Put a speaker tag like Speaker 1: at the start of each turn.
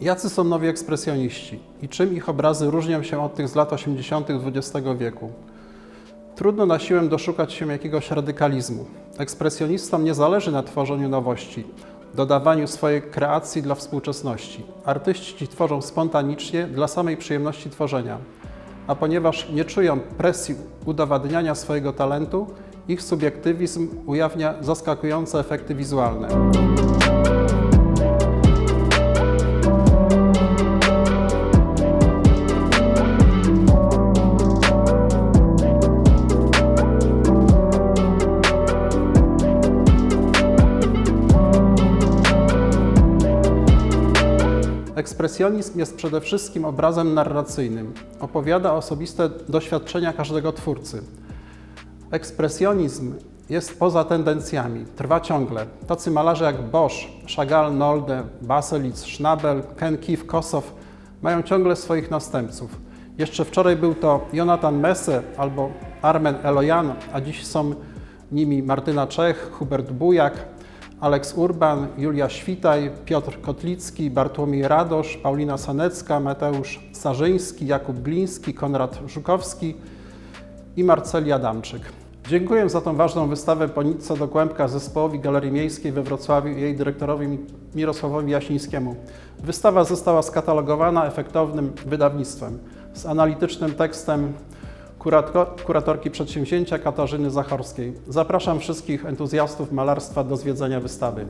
Speaker 1: Jacy są nowi ekspresjoniści i czym ich obrazy różnią się od tych z lat 80. XX wieku? Trudno na siłę doszukać się jakiegoś radykalizmu. Ekspresjonistom nie zależy na tworzeniu nowości, dodawaniu swojej kreacji dla współczesności. Artyści tworzą spontanicznie dla samej przyjemności tworzenia. A ponieważ nie czują presji udowadniania swojego talentu, ich subiektywizm ujawnia zaskakujące efekty wizualne. Ekspresjonizm jest przede wszystkim obrazem narracyjnym. Opowiada osobiste doświadczenia każdego twórcy. Ekspresjonizm jest poza tendencjami, trwa ciągle. Tacy malarze jak Bosch, Chagall, Nolde, Baselitz, Schnabel, Ken Kiew, Kosow mają ciągle swoich następców. Jeszcze wczoraj był to Jonathan Messe albo Armen Elojan, a dziś są nimi Martyna Czech, Hubert Bujak, Aleks Urban, Julia Świtaj, Piotr Kotlicki, Bartłomiej Radosz, Paulina Sanecka, Mateusz Sarzyński, Jakub Gliński, Konrad Żukowski i Marceli Adamczyk. Dziękuję za tą ważną wystawę po nitce do kłębka zespołowi Galerii Miejskiej we Wrocławiu i jej dyrektorowi Mirosławowi Jasińskiemu. Wystawa została skatalogowana efektownym wydawnictwem z analitycznym tekstem kuratorki przedsięwzięcia Katarzyny Zacharskiej. Zapraszam wszystkich entuzjastów malarstwa do zwiedzenia wystawy.